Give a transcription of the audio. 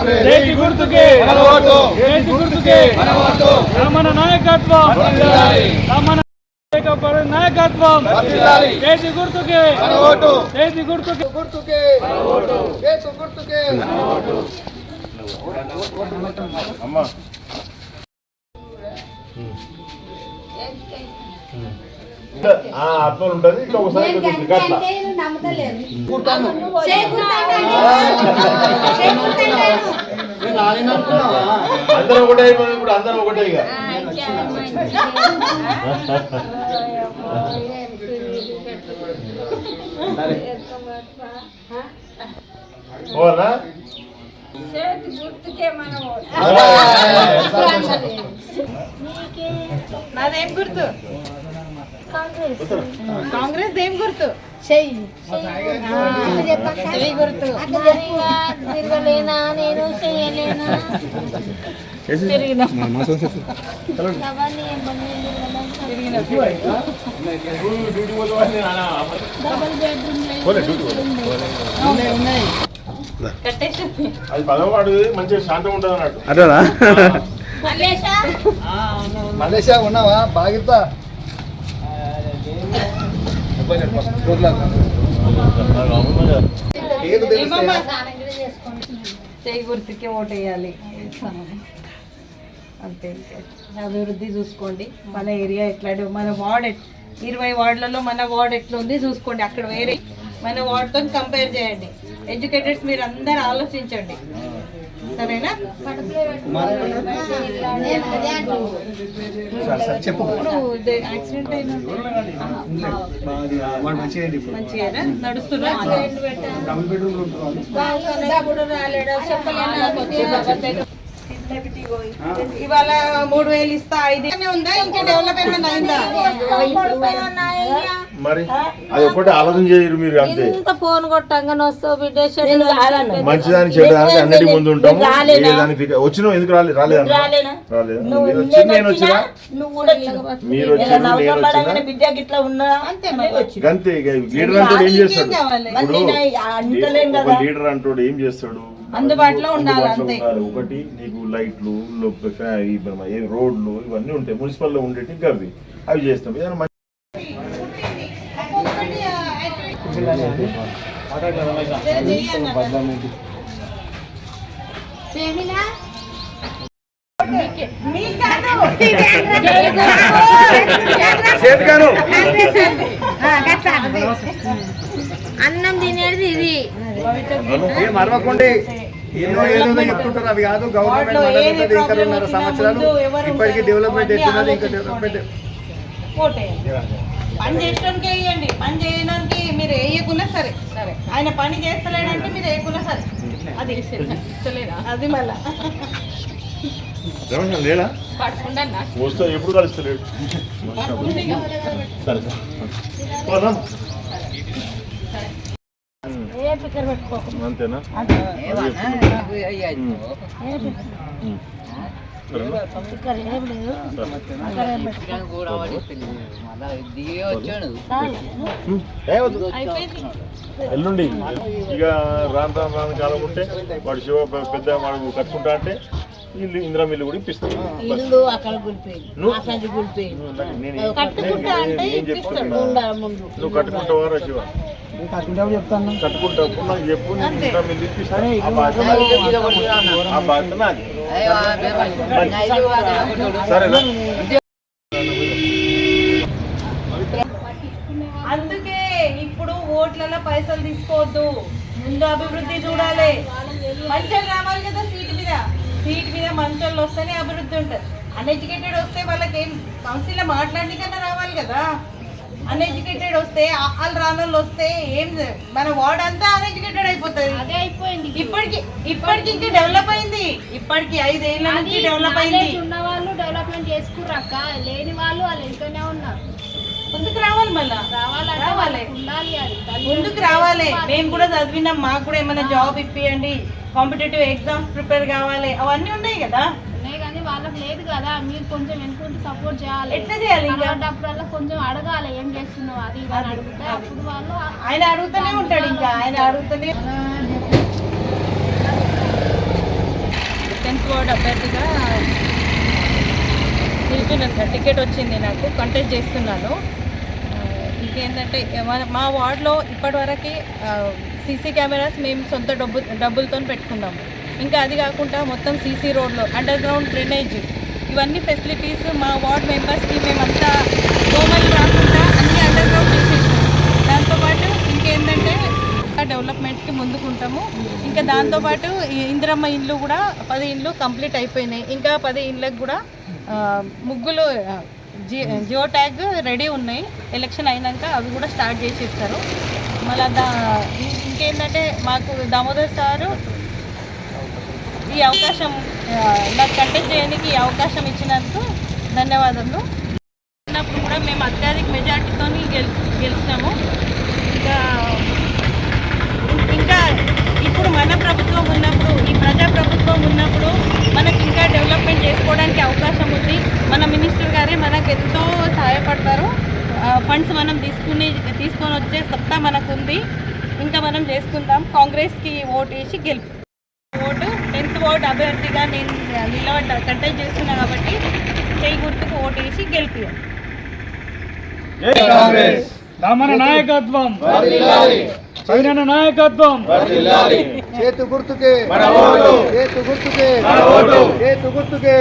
చేతి గుర్తుకే. చేతి గుర్తుకే. రమణ నాయకత్వం. రమణ నాయకత్వం. చేతి గుర్తుకే. చేతి గుర్తుకే. గుర్తుకే. కేసు గుర్తుకే. అమ్మా. ఆ అర్థం ఉంటుంది ఒకసారి గట్ల. అందరూ ఒకటే ఇప్పుడు అందరూ ఒకటే ఇక. ఓనా నాదేం గుర్తు? కాంగ్రెస్. దేం గుర్తు? చెయ్యి. గుర్తు. తిరగలేనా నేను ఏం. కట్టేసి అది పదవాడు మంచిగా శాంతం ఉంటుంది అన్నట్టు అట్లా మల్లేశా మలేషియా ఉన్నావా? బాగితా చేయి గుర్తుకి చెయ్యి ఓటు వేయాలి. అంతే. అభివృద్ధి చూసుకోండి. మన ఏరియా ఎట్లా మన వార్డ్ ఎట్- ఇరవై వార్డులలో మన వార్డ్ ఎట్లా ఉంది చూసుకోండి. అక్కడ వేరే మన వార్డ్తో కంపేర్ చేయండి. ఎడ్యుకేటెడ్స్ మీరు అందరు ఆలోచించండి. సరేనా? యాక్సిడెంట్ అయిన మంచిగా నడుస్తున్నా? డబుల్ బెడ్రూమ్ ఇవాళ మూడు వేలు ఇస్తా ఐదు ఉందా? ఇంకా డెవలప్ ఏమైనా అయిందా? మరి అది ఒక్కటే ఆలోచన చేయరు మీరు అంతే. ఇంత ఫోన్ కొట్టంగానే వస్తావు బిడ్డ షెడ్యూల్ మంచిదాని చెడ్డదానికి అన్నిటి ముందు ఉంటాం ఏ దాని ఫిక- వచ్చినావు ఎందుకు రాలేదు రాలేదు? రాలేదు మీరు వచ్చి నేను వచ్చినా మీరు వచ్చారు నేను వచ్చినా బిడ్డకి ఇట్లా ఉన్నా అంతే లీడర్ అంటాడు ఏం చేస్తాడు? ఇప్పుడు ఒక. లీడర్ అంటాడు ఏం చేస్తాడు? అందుబాటులో ఉండాలి అంతే. ఒకటి నీకు లైట్లు రోడ్లు ఇవన్నీ ఉంటాయి. మున్సిపల్లో ఉండేటి గవి అవి చేస్తాం. ఏదైనా చేతికాను అన్నం తినేది ఇది. ఏం అరవకుండి ఎన్నో ఏదో చెప్తుంటారు అవి కాదు గవర్నమెంట్ ఇంకా రెండున్నర సంవత్సరాలు ఇప్పటికీ? డెవలప్మెంట్ ఇంకా. పని చేయడానికి వేయండి. పని చేయడానికి మీరు వేయకున్నా సరే. సరే. ఆయన పని చేస్తలేడంటే మీరు వేయకున్నా సరే. అది అది మళ్ళా. లేడా? ఎప్పుడు కలుస్తలేడు. సరే. ఏ పిక్కర్ పెట్టుకోకు అంతేనా? పిక్కర్ ఏం లేదు. ఎల్లుండి. ఇక రాను రాను రాను కాలం ఉంటే వాడు శివ పెద్ద వాడు కట్టుకుంటా అంటే ఇల్లు ఇందిరా కూడా ఇల్లు అక్కడ నువ్వు- కట్టుకుంటావా రా శివ? చెప్తాను కట్టుకుంటావు నాకు చెప్పు నేను ఇందిరా మిల్లు ఇప్పిస్తాను ఆ బాధ్యత ఆ బాధ్యత నాది. సరేనా? అందుకే ఇప్పుడు ఓట్లలో పైసలు తీసుకోవద్దు. ముందు అభివృద్ధి చూడాలి. మంచోళ్ళు రావాలి కదా సీట్ మీద మంచోళ్ళు వస్తేనే అభివృద్ధి ఉంటుంది. అన్ఎడ్యుకేటెడ్ వస్తే వాళ్ళకి ఏం కౌన్సిల్లో మాట్లాడడానికన్నా రావాలి కదా. అన్ఎడ్యుకేటెడ్ వస్తే వాళ్ళు రానోళ్ళు వస్తే ఏం మన వార్డ్ అంతా అన్ఎడ్యుకేటెడ్ అయిపోతుంది. అదే అయిపోయింది ఇప్పటికి ఇప్పటికి ఇంకా డెవలప్ అయింది. ఇప్పటికి ఐదేళ్ళ నుంచి డెవలప్ అయింది. ఉన్న వాళ్ళు డెవలప్మెంట్ చేసుకుర్రక్క. లేని వాళ్ళు వాళ్ళు ఇంట్లోనే ఉన్నారు. ముందుకు రావాలి మళ్ళా? రావాలి. ముందుకు రావాలి. మేము కూడా చదివినాం మాకు కూడా ఏమైనా జాబ్ ఇప్పియండి. కాంపిటేటివ్ ఎగ్జామ్స్ ప్రిపేర్ కావాలి. అవన్నీ ఉన్నాయి కదా? ఉన్నాయి కానీ వాళ్ళకి లేదు కదా. మీరు కొంచెం వెనుకుంటూ సపోర్ట్ చేయాలి. ఎట్లా చేయాలి ఇంకా? అలాంటప్పుడల్లా కొంచెం అడగాలి ఏం చేస్తున్నావు అది ఇది అని అడిగితే అప్పుడు వాళ్ళు ఆయన అడుగుతూనే ఉంటాడు ఇంకా. ఆయన అడుగుతూనే టెన్త్ వార్డ్ అభ్యర్థిగా నిల్చున్నాను టికెట్ వచ్చింది నాకు. కంటెస్ట్ చేస్తున్నాను. ఇంకేంటంటే మన- మా వార్డులో ఇప్పటివరకు సీసీ కెమెరాస్ మేము సొంత డబ్బు డబ్బులతో పెట్టుకున్నాము ఇంకా అది కాకుండా మొత్తం సీసీ రోడ్లో అండర్ గ్రౌండ్ డ్రైనేజ్. ఇవన్నీ ఫెసిలిటీస్ మా వార్డ్ మెంబర్స్కి మేమంతా దోమలు రాకుండా అన్ని అండర్ గ్రౌండ్ చేసేసాం దాంతోపాటు ఇంకేంటంటే డెవలప్మెంట్కి ముందుకుంటాము. ఇంకా దాంతోపాటు ఇందిరమ్మ ఇండ్లు కూడా పది ఇండ్లు కంప్లీట్ అయిపోయినాయి. ఇంకా పది ఇండ్లకు కూడా ముగ్గులు జి జియో ట్యాగ్ రెడీ ఉన్నాయి. ఎలక్షన్ అయినాక అవి కూడా స్టార్ట్ చేసేస్తారు. మళ్ళీ దా ఏంటంటే మాకు దామోదర్ సారు ఈ అవకాశం నాకు కంటెస్ట్ చేయడానికి ఈ అవకాశం ఇచ్చినందుకు ధన్యవాదాలు ఉన్నప్పుడు కూడా మేము అత్యధిక మెజార్టీతో గెల్ గెలిచినాము. ఇంకా ఇంకా ఇప్పుడు మన ప్రభుత్వం ఉన్నప్పుడు ఈ ప్రజా ప్రభుత్వం ఉన్నప్పుడు మనకి ఇంకా డెవలప్మెంట్ చేసుకోవడానికి అవకాశం ఉంది. మన మినిస్టర్ గారే మనకు ఎంతో సహాయపడతారు. ఫండ్స్ మనం తీసుకుని తీసుకొని వచ్చే సత్తా మనకు ఉంది ఇంకా మనం చేసుకుందాం. కాంగ్రెస్కి ఓటు వేసి గెలుపు. ఓటు టెన్త్ ఓటు అభ్యర్థిగా నేను నిలబడ్డ కంటెస్ట్ చేస్తున్నా కాబట్టి చేయి గుర్తుకు ఓటు వేసి గెలిపి. మన నాయకత్వం. జగనన్న నాయకత్వం. చేతు గుర్తుకే. చేతు గుర్తుకే. చేతు గుర్తుకే.